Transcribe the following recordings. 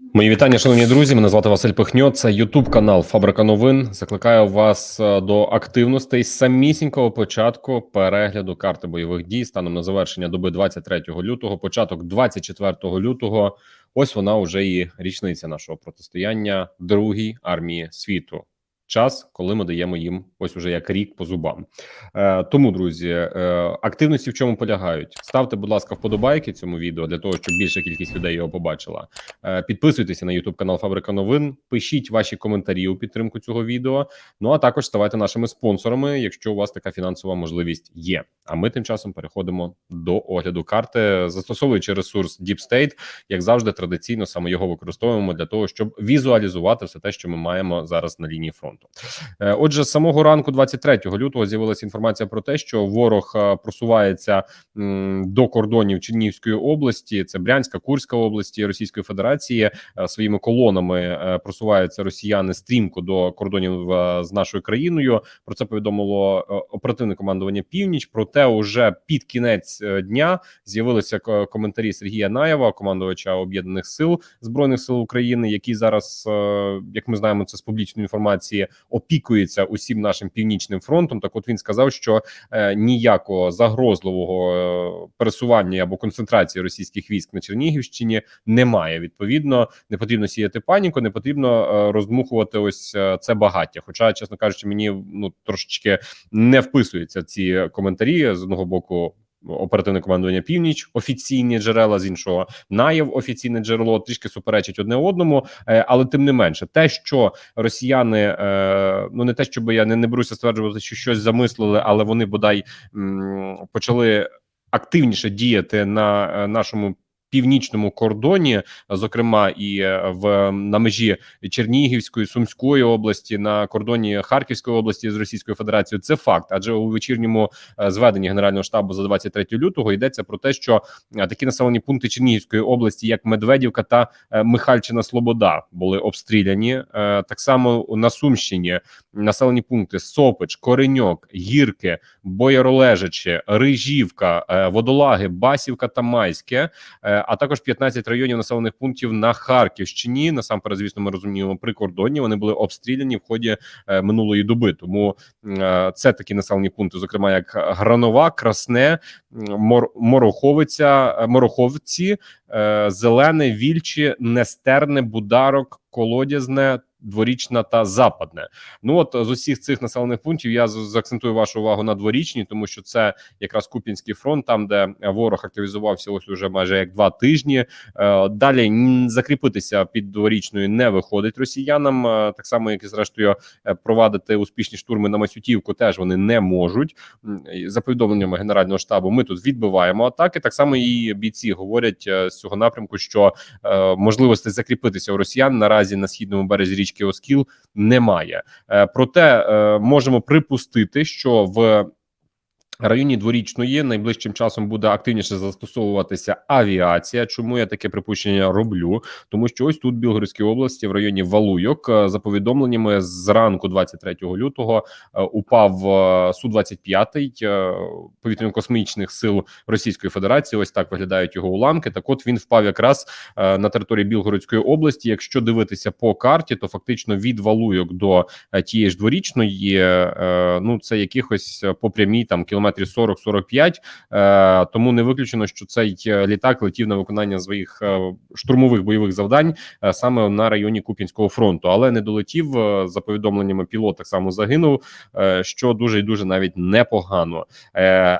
Мої вітання, шановні друзі. Мене звати Василь Пихньо. Це Ютуб канал Фабрика новин. Закликаю вас е, до активностей з самісінького початку перегляду карти бойових дій станом на завершення доби 23 лютого, початок 24 лютого. Ось вона вже і річниця нашого протистояння другій армії світу. Час, коли ми даємо їм ось уже як рік по зубам. Е, тому, друзі, е, активності в чому полягають? Ставте, будь ласка, вподобайки цьому відео для того, щоб більша кількість людей його побачила. Е, Підписуйтеся на YouTube канал Фабрика Новин, пишіть ваші коментарі у підтримку цього відео. Ну а також ставайте нашими спонсорами, якщо у вас така фінансова можливість є. А ми тим часом переходимо до огляду карти, застосовуючи ресурс Deep State, як завжди, традиційно саме його використовуємо для того, щоб візуалізувати все те, що ми маємо зараз на лінії фронту. Е, Отже, з самого ранку, 23 лютого, з'явилася інформація про те, що ворог е, просувається до кордонів Чернігівської області, це Брянська, Курська області Російської Федерації. Е, Своїми колонами просуваються росіяни стрімко до кордонів з нашою країною. Про це повідомило оперативне командування Північ. Проте, уже під кінець дня з'явилися ко- коментарі Сергія Наєва, командувача об'єднаних сил збройних сил України, який зараз, як ми знаємо, це з публічної інформації опікується усім нашим північним фронтом. Так, от він сказав, що е, ніякого загрозливого е, пересування або концентрації російських військ на Чернігівщині немає. Відповідно, не потрібно сіяти паніку, не потрібно е, роздмухувати ось е, це багаття. Хоча, чесно кажучи, мені ну трошечки не вписуються ці коментарі з одного боку. Оперативне командування Північ, офіційні джерела з іншого наєв офіційне джерело трішки суперечить одне одному, е, але тим не менше, те, що росіяни е, ну не те, щоб я не, не беруся стверджувати, що щось замислили, але вони бодай почали активніше діяти на е, нашому. Північному кордоні, зокрема і е, в на межі Чернігівської Сумської області, на кордоні Харківської області з Російською Федерацією, це факт. Адже у вечірньому е, зведенні Генерального штабу за 23 лютого йдеться про те, що е, такі населені пункти Чернігівської області, як Медведівка та Михальчина Слобода, були обстріляні. Так само на Сумщині населені пункти Сопич, Кореньок, Гірки, Бояролежичі, Рижівка, Водолаги, Басівка та Майське, а також 15 районів населених пунктів на Харківщині. Насамперед, звісно, ми розуміємо прикордонні. Вони були обстріляні в ході е, минулої доби. Тому е, це такі населені пункти, зокрема як Гранова, Красне, Мор, Мороховиця, е, Мороховці, Зелене, Вільчі, Нестерне, Бударок, Колодязне. Дворічна та западне. Ну от з усіх цих населених пунктів я заакцентую вашу увагу на дворічні, тому що це якраз Куп'янський фронт, там де ворог активізувався ось уже майже як два тижні. Е, Далі закріпитися під дворічною не виходить росіянам. Е, Так само, як і зрештою е, провадити успішні штурми на Масютівку, теж вони не можуть. За повідомленнями генерального штабу, ми тут відбиваємо атаки. Так само і бійці говорять з цього напрямку, що можливості закріпитися у росіян наразі на східному березі річки Оскіл немає. Е, Проте е, можемо припустити, що в районі дворічної найближчим часом буде активніше застосовуватися авіація. Чому я таке припущення роблю? Тому що ось тут в Білгородській області, в районі Валуйок, е, за повідомленнями зранку 23 лютого е, упав е, су 25 повітряно-космічних сил Російської Федерації. Ось так виглядають його уламки. Так, от він впав якраз на території Білгородської області. Якщо дивитися по карті, то фактично від Валуйок до тієї ж дворічної, ну це якихось по прямій там кілометрів 40-45, е, тому не виключено, що цей е, літак летів на виконання своїх е, штурмових бойових завдань саме на районі Куп'янського фронту, але не долетів за повідомленнями. Пілот так само загинув, що дуже і дуже навіть непогано.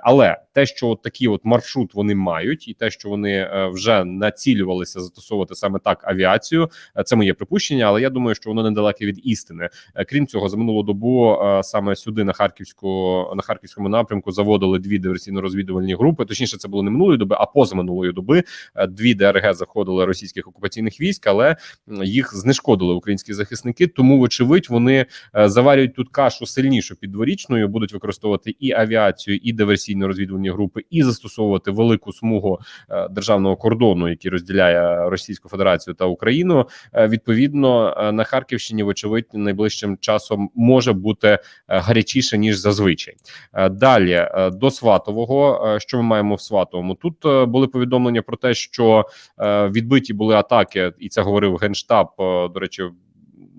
Але те, що от такий от маршрут вони мають, і те, що вони вже націлювалися застосовувати саме так авіацію, це моє припущення, але я думаю, що воно недалеке від істини. Крім цього, за минулу добу саме сюди на харківську на харківському напрямку заводили дві диверсійно-розвідувальні групи. Точніше, це було не минулої доби, а позаминулої доби. Е, Дві ДРГ заходили російських окупаційних військ, але їх знешкодили українські захисники. Тому, вочевидь, вони е, заварюють тут кашу сильнішу під дворічною, будуть використовувати і авіацію, і диверсійно-розвідувальні групи, і застосовувати велику смугу е, державного кордону, який розділяє Російську Федерацію та Україну. Відповідно, на Харківщині, вочевидь, найближчим часом може бути гарячіше ніж зазвичай. Далі до Сватового. Е, Що ми маємо в Сватовому? Тут е, були повідомлення про те, що е, відбиті були атаки, і це говорив генштаб. е, До речі,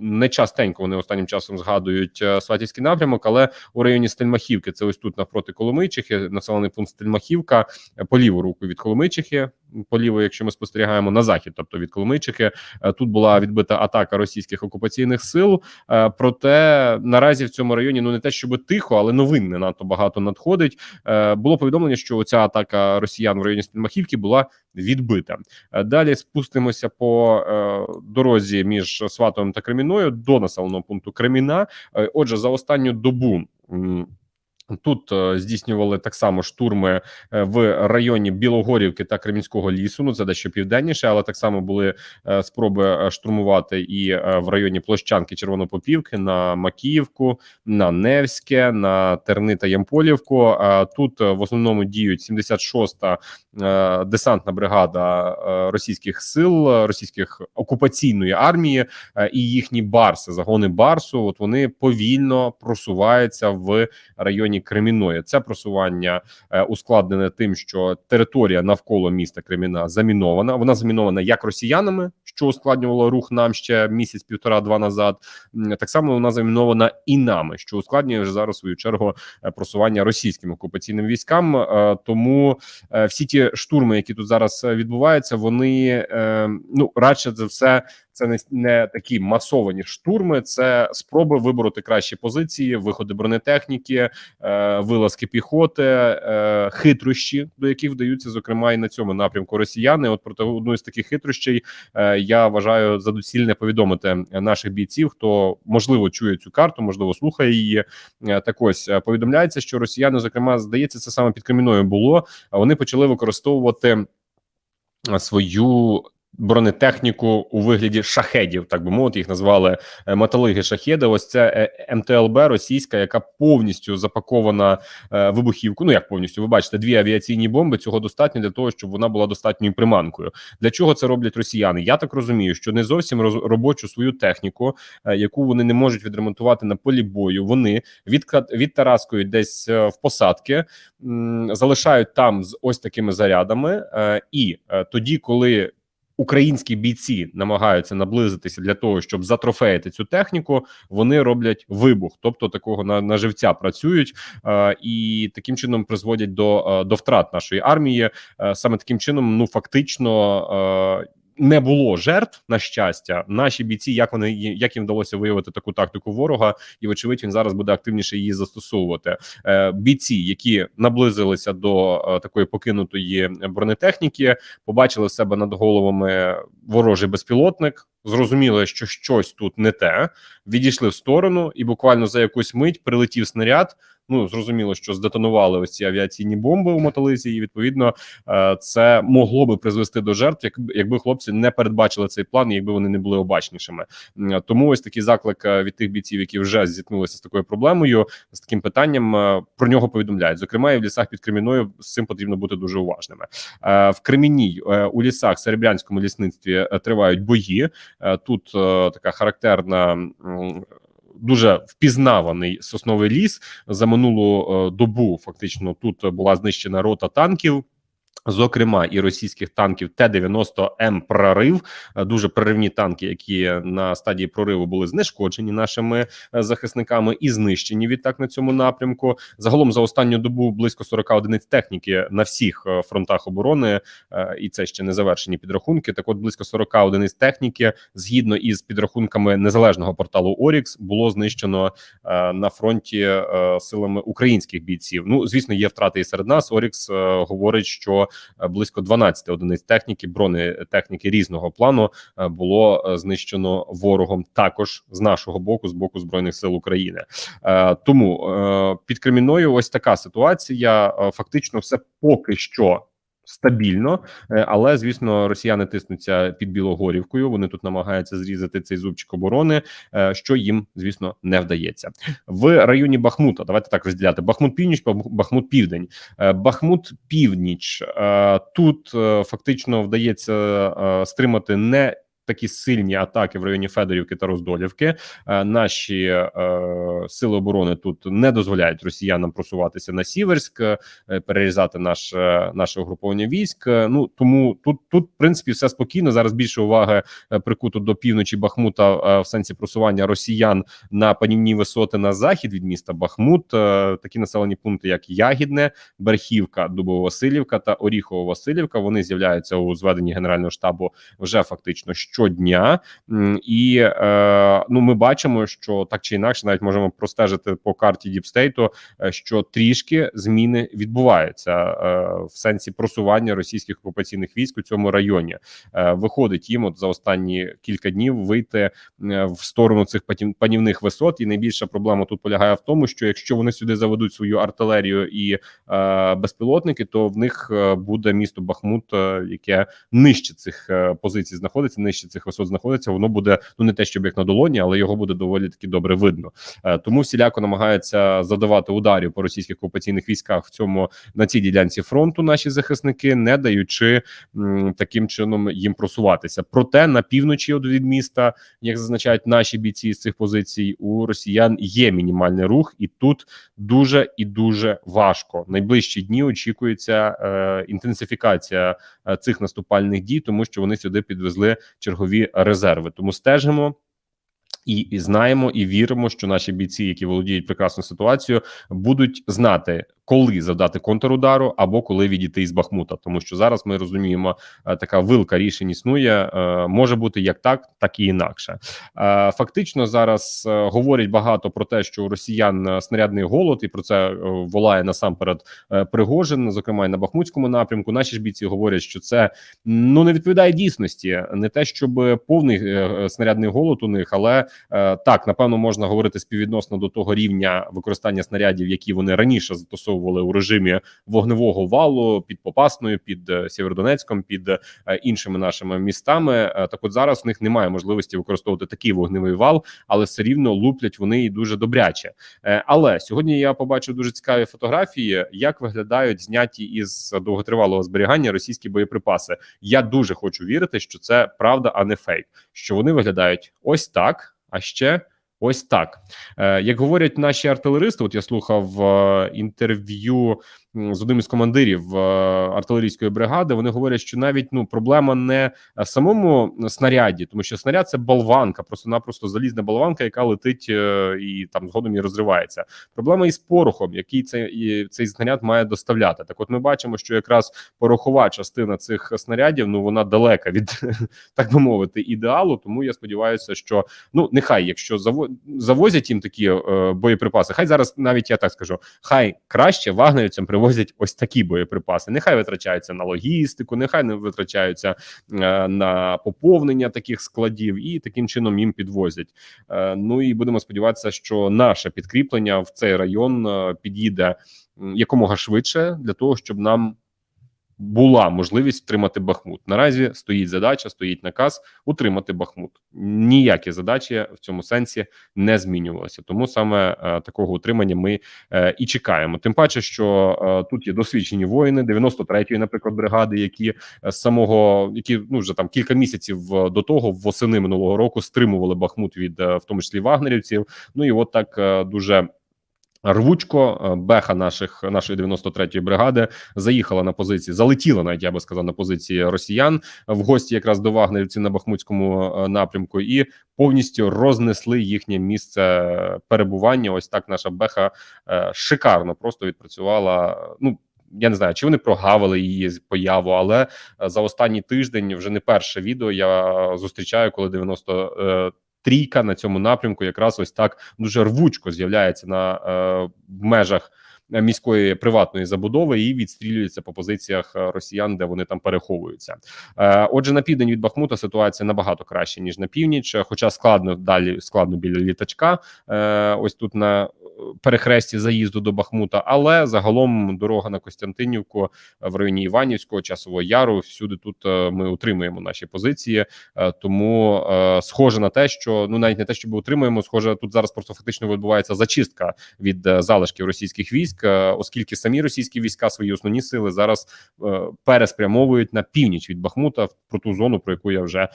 не частенько вони останнім часом згадують е, Сватівський напрямок, але у районі Стельмахівки, це ось тут навпроти Коломийчихи, населений пункт Стельмахівка, е, по ліву руку від Коломийчихи, по ліву, якщо ми спостерігаємо на захід, тобто від Коломийчихи, е, тут була відбита атака російських окупаційних сил. Е, Проте наразі в цьому районі ну не те, щоб тихо, але новин не надто багато надходить. Е, Було повідомлення, що ця атака росіян в районі Стельмахівки була відбита. Далі спустимося по дорозі між Сватовим та Креміною до населеного пункту Креміна. Отже, за останню добу. Тут е, здійснювали так само штурми е, в районі Білогорівки та Кремінського лісу. Ну це дещо південніше, але так само були е, спроби штурмувати і в районі Площанки Червонопопівки на Макіївку, на Невське, на Терни та Ямполівку. Тут в основному діють 76-та е, десантна бригада російських сил, російських окупаційної армії і їхні барси, загони барсу. От вони повільно просуваються в районі Креміної. Це просування е, ускладнене тим, що територія навколо міста Креміна замінована. Вона замінована як росіянами, що ускладнювало рух нам ще місяць, півтора-два назад. Так само вона замінована і нами, що ускладнює вже зараз свою чергу е, просування російським окупаційним військам. Е, Тому всі ті штурми, які тут зараз відбуваються, вони ну радше за все. Це не, не такі масовані штурми, це спроби вибороти кращі позиції, виходи бронетехніки, е, вилазки піхоти, е, хитрощі, до яких вдаються, зокрема, і на цьому напрямку росіяни. От проти одну з таких хитрощей е, я вважаю за доцільне повідомити наших бійців, хто можливо чує цю карту, можливо, слухає її. Е, так ось е, повідомляється, що росіяни, зокрема, здається, це саме під Креміною було. Вони почали використовувати свою бронетехніку у вигляді шахедів, так би мовити, їх назвали е, металиги шахеди. Ось це е, МТЛБ російська, яка повністю запакована е, вибухівку. Ну як повністю, ви бачите, дві авіаційні бомби. Цього достатньо для того, щоб вона була достатньою приманкою. Для чого це роблять росіяни? Я так розумію, що не зовсім роз, робочу свою техніку, яку вони не можуть відремонтувати на полі бою. Вони відка- відтараскують десь в посадки, залишають там з ось такими зарядами, і тоді, коли Українські бійці намагаються наблизитися для того, щоб затрофеїти цю техніку. Вони роблять вибух, тобто такого на, на живця працюють е, і таким чином призводять до, е, до втрат нашої армії. Е, саме таким чином, ну фактично. Е, не було жертв на щастя. Наші бійці, як вони як їм вдалося виявити таку тактику ворога, і вочевидь він зараз буде активніше її застосовувати. Е, бійці, які наблизилися до е, такої покинутої бронетехніки, побачили в себе над головами ворожий безпілотник. Зрозуміли, що щось тут не те, відійшли в сторону, і буквально за якусь мить прилетів снаряд. Ну зрозуміло, що здетонували ось ці авіаційні бомби у мотолизі, і відповідно е, це могло би призвести до жертв, як, якби хлопці не передбачили цей план, якби вони не були обачнішими. Тому ось такий заклик е, від тих бійців, які вже зіткнулися з такою проблемою, з таким питанням е, про нього повідомляють. Зокрема, і в лісах під Креміною з цим потрібно бути дуже уважними. В Кремінній е, у лісах Серебрянському лісництві тривають бої. Тут така характерна. Дуже впізнаваний сосновий ліс за минулу е, добу. Фактично тут була знищена рота танків. Зокрема, і російських танків Т-90М прорив Е, дуже проривні танки, які на стадії прориву були знешкоджені нашими е, захисниками і знищені відтак на цьому напрямку. Загалом за останню добу близько 40 одиниць техніки на всіх е, фронтах оборони, і це ще не завершені підрахунки. Так, от близько 40 одиниць техніки, згідно із підрахунками незалежного порталу Орікс, було знищено на фронті силами українських бійців. Ну звісно, є втрати і серед нас. Орікс говорить, що е, близько 12 одиниць техніки, бронетехніки різного плану е, було е, знищено ворогом також з нашого боку, з боку збройних сил України. Тому під Креміною ось така ситуація. Фактично, все поки що. Стабільно, е, але звісно, росіяни тиснуться під Білогорівкою. Вони тут намагаються зрізати цей зубчик оборони, е, що їм, звісно, не вдається в районі Бахмута. Давайте так розділяти Бахмут північ, Бах- Бахмут південь. Е, Бахмут північ. Тут фактично вдається стримати не такі сильні атаки в районі Федорівки та Роздолівки. Е, Наші е, сили оборони тут не дозволяють росіянам просуватися на Сіверськ, е, перерізати наш, е, наше угруповання військ. Ну тому тут, тут, в принципі, все спокійно. Зараз більше уваги прикуто до півночі Бахмута в сенсі просування росіян на панівні висоти на захід від міста Бахмут. Такі населені пункти, як Ягідне, Берхівка, Дубово-Василівка та Оріхово-Василівка. Вони з'являються у зведенні Генерального штабу вже фактично щодня. І е, ну, ми бачимо, що так чи інакше, навіть можемо простежити по карті Діпстейту, що трішки зміни відбуваються е, в сенсі просування російських окупаційних військ у цьому районі. Е, Виходить їм от за останні кілька днів вийти в сторону цих панівних висот. І найбільша проблема тут полягає в тому, що якщо вони сюди заведуть свою артилерію і безпілотники, то в них буде місто Бахмут, яке нижче цих позицій знаходиться, нижче цих висот знаходиться. Воно буде ну не те, щоб як на долоні, але його буде доволі таки добре видно. Е, Тому всіляко намагаються задавати ударів по російських окупаційних військах в цьому на цій ділянці фронту. Наші захисники, не даючи таким чином їм просуватися. Проте на півночі від від міста, як зазначають наші бійці з цих позицій, у росіян є мінімальний рух, і тут дуже і дуже важко. Найближчі дні очікується е, інтенсифікація е, цих наступальних дій, тому що вони сюди підвезли чергові резерви. Тому стежимо. І, і знаємо і віримо, що наші бійці, які володіють прекрасною ситуацією, будуть знати, коли завдати контрудару або коли відійти із Бахмута. Тому що зараз ми розуміємо, е, така вилка рішень існує. е, Може бути як так, так і інакше. Е, Фактично зараз говорять багато про те, що у росіян снарядний голод, і про це волає насамперед Пригожин, зокрема і на Бахмутському напрямку. Наші ж бійці говорять, що це ну не відповідає дійсності, не те, щоб повний снарядний голод у них, але так напевно можна говорити співвідносно до того рівня використання снарядів, які вони раніше застосовували у режимі вогневого валу під Попасною, під е, Сєвєродонецьком, під е, іншими нашими містами. Е, Так, от зараз у них немає можливості використовувати такий вогневий вал, але все рівно луплять вони і дуже добряче. Але сьогодні я побачив дуже цікаві фотографії, як виглядають зняті із довготривалого зберігання російські боєприпаси. Я дуже хочу вірити, що це правда, а не фейк. Що вони виглядають ось так, а ще. Ось так, Е, як говорять наші артилеристи, от я слухав е, інтерв'ю з одним із командирів е, артилерійської бригади. Вони говорять, що навіть ну проблема не в самому снаряді, тому що снаряд це болванка, просто-напросто залізна болванка, яка летить е, і там згодом і розривається. Проблема із порохом, який цей цей снаряд має доставляти. Так, от ми бачимо, що якраз порохова частина цих снарядів ну вона далека від так би мовити ідеалу. Тому я сподіваюся, що ну нехай, якщо заво- завозять їм такі е, боєприпаси, хай зараз навіть я так скажу, хай краще вагнерівцям привозять ось такі боєприпаси. Нехай витрачаються на логістику, нехай не витрачаються е, на поповнення таких складів, і таким чином їм підвозять. Е, ну і будемо сподіватися, що наше підкріплення в цей район е, під'їде якомога швидше для того, щоб нам була можливість втримати Бахмут. Наразі стоїть задача, стоїть наказ утримати Бахмут. Ніякі задачі в цьому сенсі не змінювалися. Тому саме е, такого утримання ми е, і чекаємо. Тим паче, що е, тут є досвідчені воїни 93-ї, наприклад, бригади, які е, з самого які ну вже там кілька місяців е, до того, восени минулого року, стримували Бахмут від е, в тому числі вагнерівців. Ну і от так е, дуже. Рвучко е, беха наших нашої 93-ї бригади заїхала на позиції, залетіла навіть я би сказав на позиції росіян в гості якраз до вагнерівців на бахмутському е, напрямку, і повністю рознесли їхнє місце перебування. Ось так наша беха е, шикарно просто відпрацювала. Ну я не знаю, чи вони прогавили її появу, але за останній тиждень вже не перше відео я зустрічаю, коли 90 е, трійка на цьому напрямку якраз ось так дуже рвучко з'являється на е, межах міської приватної забудови і відстрілюється по позиціях е, росіян, де вони там переховуються. Е, отже, на південь від Бахмута ситуація набагато краще ніж на північ, хоча складно далі складно біля літачка. Е, ось тут на перехресті заїзду до Бахмута, але загалом дорога на Костянтинівку е, в районі Іванівського, Часового Яру. Всюди тут е, ми утримуємо наші позиції. Е, Тому схоже на те, що ну навіть не те, що ми утримуємо, схоже, тут зараз просто фактично відбувається зачистка від залишків російських військ, оскільки самі російські війська свої основні сили зараз переспрямовують на північ від Бахмута про ту зону, про яку я вже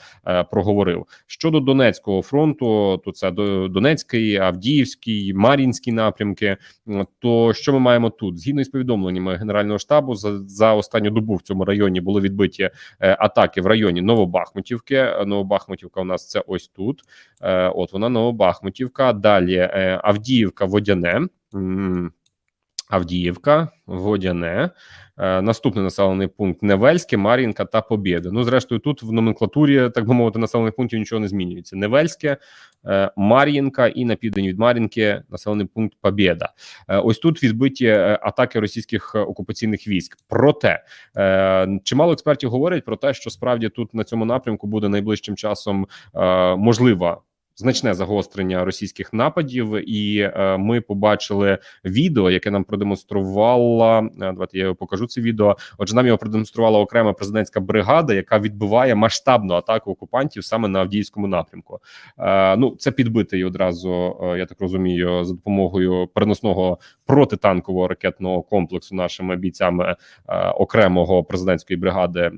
проговорив. Щодо Донецького фронту, то це до Донецький, Авдіївський, Мар'їнський напрямки. То що ми маємо тут? Згідно із повідомленнями Генерального штабу, за, за останню добу в цьому районі були відбиті е, атаки в районі Новобахмутівки. Е, Новобахмутівка у нас це ось тут. Е, от вона Новобахмутівка. Далі Авдіївка, Водяне. Авдіївка, Водяне, е, наступний населений пункт Невельське, Мар'їнка та Побєда. Ну, зрештою, тут в номенклатурі, так би мовити, населених пунктів нічого не змінюється. Невельське, е, Мар'їнка і на південь від Мар'їнки населений пункт Побєда. Е, ось тут відбиті атаки російських окупаційних військ. Проте чимало експертів говорять про те, що справді тут на цьому напрямку буде найближчим часом можлива. Значне загострення російських нападів, і е, ми побачили відео, яке нам продемонструвала. е, Давайте я покажу. Це відео. Отже, нам його продемонструвала окрема президентська бригада, яка відбиває масштабну атаку окупантів саме на Авдіївському напрямку. Е, ну це підбитий одразу. я так розумію, за допомогою переносного протитанкового ракетного комплексу нашими бійцями окремого президентської бригади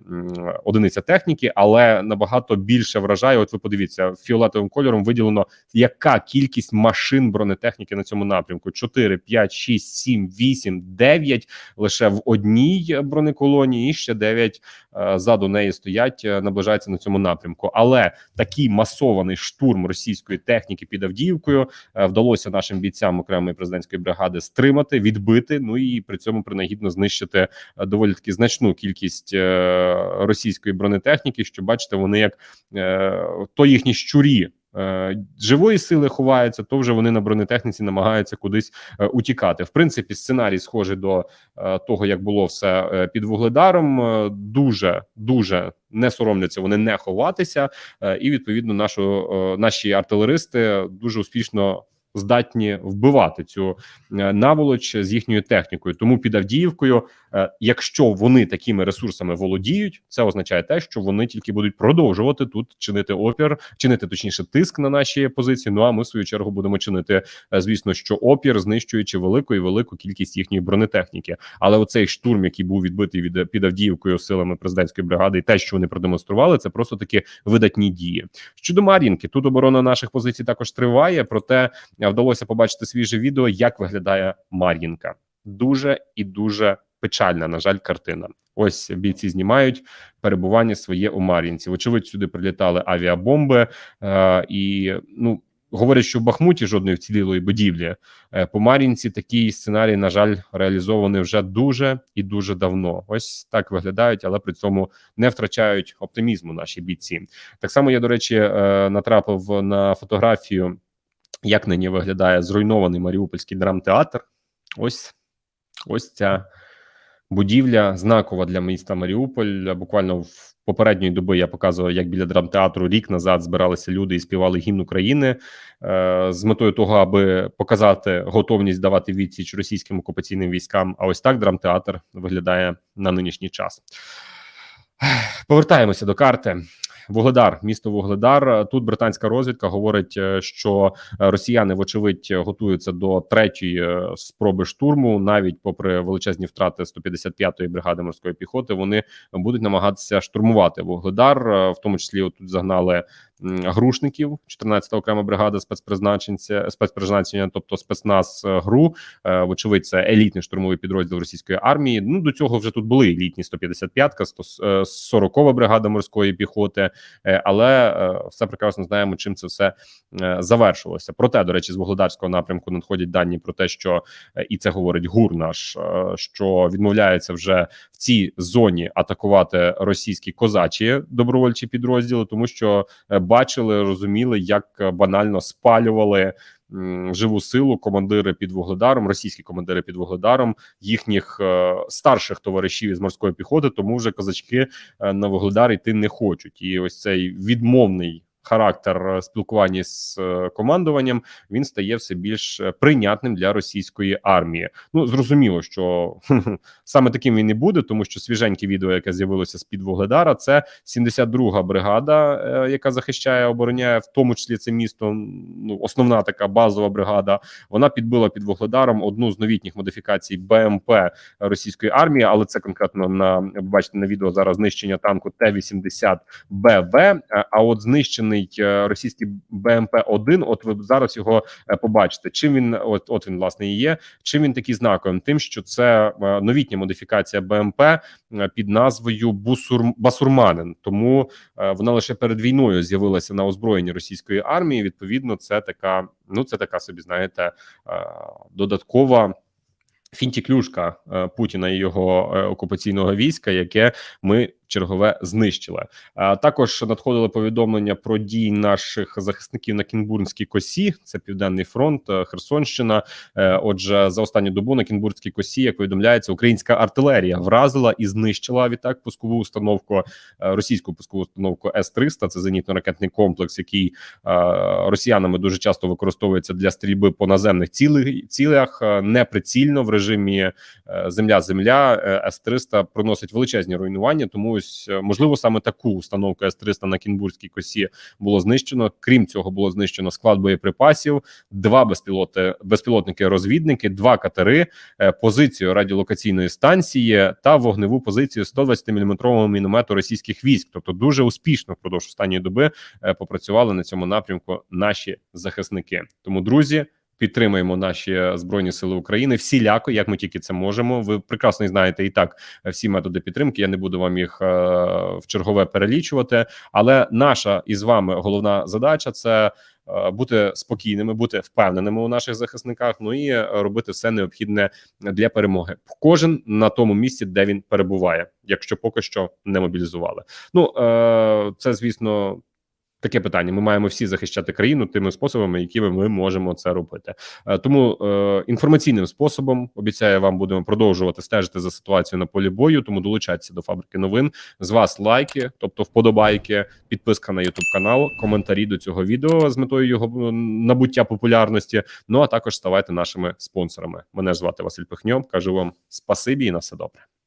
одиниця техніки, але набагато більше вражає. От ви подивіться, фіолетовим кольором виділено яка кількість машин бронетехніки на цьому напрямку: 4, 5, 6, 7, 8, 9 лише в одній бронеколонії, і ще 9 е, ззаду неї стоять, е, наближаються на цьому напрямку. Але такий масований штурм російської техніки під Авдіївкою е, вдалося нашим бійцям окремої президентської бригади стримати, відбити. Ну і при цьому принагідно знищити доволі таки значну кількість російської бронетехніки. Що бачите, вони як то їхні щурі. Е, Живої сили ховаються, то вже вони на бронетехніці намагаються кудись е, утікати. В принципі, сценарій схожий до е, того, як було все під вугледаром. Дуже дуже не соромляться вони не ховатися, і відповідно нашу наші артилеристи дуже успішно здатні вбивати цю е, наволоч з їхньою технікою. Тому під Авдіївкою, е, якщо вони такими ресурсами володіють, це означає те, що вони тільки будуть продовжувати тут чинити опір, чинити точніше тиск на наші позиції. Ну а ми в свою чергу будемо чинити, е, звісно, що опір, знищуючи велику і велику кількість їхньої бронетехніки. Але оцей штурм, який був відбитий від під Авдіївкою силами президентської бригади, і те, що вони продемонстрували, це просто такі видатні дії. Щодо Мар'їнки, тут оборона наших позицій також триває. Проте вдалося побачити свіже відео, як виглядає Мар'їнка. Дуже і дуже печальна, на жаль, картина. Ось бійці знімають перебування своє у Мар'їнці. Вочевидь, сюди прилітали авіабомби, е, і ну говорять, що в Бахмуті жодної вцілілої будівлі. Е, по Мар'їнці такий сценарій, на жаль, реалізований вже дуже і дуже давно. Ось так виглядають, але при цьому не втрачають оптимізму наші бійці. Так само я, до речі, е, натрапив на фотографію, як нині виглядає зруйнований Маріупольський драмтеатр. Ось ось ця будівля знакова для міста Маріуполь. Буквально в попередньої доби я показував, як біля драмтеатру рік назад збиралися люди і співали гімн України е, з метою того, аби показати готовність давати відсіч російським окупаційним військам. А ось так драмтеатр виглядає на нинішній час. Повертаємося до карти. Вугледар, місто Вугледар. Тут британська розвідка говорить, е, що росіяни, вочевидь, готуються до третьої е, спроби штурму. Навіть попри величезні втрати 155-ї бригади морської піхоти, вони будуть намагатися штурмувати Вугледар. Е, В тому числі тут загнали грушників, 14-та окрема бригада спецпризначенця, спецпризначення, тобто спецназ е, ГРУ. Е, Вочевидь, це елітний штурмовий підрозділ російської армії. Ну до цього вже тут були елітні 155-ка, 40-ва бригада морської піхоти. Е, але е, все прекрасно знаємо, чим це все е, завершилося. Проте, до речі, з вугледарського напрямку надходять дані про те, що е, і це говорить ГУР наш, е, що відмовляється вже в цій зоні атакувати російські козачі добровольчі підрозділи, тому що е, бачили, розуміли, як е, банально спалювали. Живу силу командири під вугледаром, російські командири під вугледаром, їхніх е, старших товаришів із морської піхоти, тому вже козачки е, на вугледар йти не хочуть. І ось цей відмовний характер е, спілкування з е, командуванням, він стає все більш е, прийнятним для російської армії. Ну зрозуміло, що саме таким він і буде, тому що свіженьке відео, яке з'явилося з під Вугледара, це 72-га бригада, яка захищає, обороняє, в тому числі це місто. Ну, основна така базова бригада. Вона підбила під Вугледаром одну з новітніх модифікацій БМП російської армії, але це конкретно на бачите на відео зараз знищення танку Т-80 БВ. А от знищений е, російський БМП 1 От ви зараз його е, побачите. Чим він от, от він власне і є. Чим він такий знаковим? Тим, що це е, новітня модифікація БМП під назвою Бусур Басурманин. Тому вона лише перед війною з'явилася на озброєнні російської армії. Відповідно, це така. Ну це така собі, знаєте, додаткова. Фінтіклюшка Путіна і його окупаційного війська, яке ми чергове знищили. А також надходили повідомлення про дії наших захисників на Кінбурнській косі. Це південний фронт, е, Херсонщина. Е, Отже, за останню добу на Кінбурнській косі, як повідомляється, українська артилерія вразила і знищила відтак пускову установку е, російську пускову установку С 300 Це зенітно-ракетний комплекс, який росіянами дуже часто використовується для стрільби по наземних цілях, неприцільно в режимі земля-земля. С 300 проносить величезні руйнування. Тому ось е, можливо саме таку установку С 300 на Кінбурзькій косі було знищено. Крім цього, було знищено склад боєприпасів, два безпілоти, безпілотники-розвідники, два катери, е, позицію радіолокаційної станції та вогневу позицію 120-мм міномету російських військ. Тобто дуже успішно впродовж останньої доби е, попрацювали на цьому напрямку наші захисники. Тому, друзі. Підтримуємо наші збройні сили України всіляко, як ми тільки це можемо. Ви прекрасно знаєте і так е, всі методи підтримки. Я не буду вам їх е, в чергове перелічувати. Але наша із вами головна задача це е, бути спокійними, бути впевненими у наших захисниках. Ну і е, робити все необхідне для перемоги. Кожен на тому місці, де він перебуває, якщо поки що не мобілізували. Ну е, це звісно. Таке питання: ми маємо всі захищати країну тими способами, якими ми можемо це робити. Е, Тому е, інформаційним способом обіцяю вам будемо продовжувати стежити за ситуацією на полі бою. Тому долучайтеся до фабрики новин. З вас лайки, тобто вподобайки, підписка на Ютуб канал, коментарі до цього відео з метою його набуття популярності. Ну а також ставайте нашими спонсорами. Мене звати Василь Пихньов. Кажу вам спасибі і на все добре.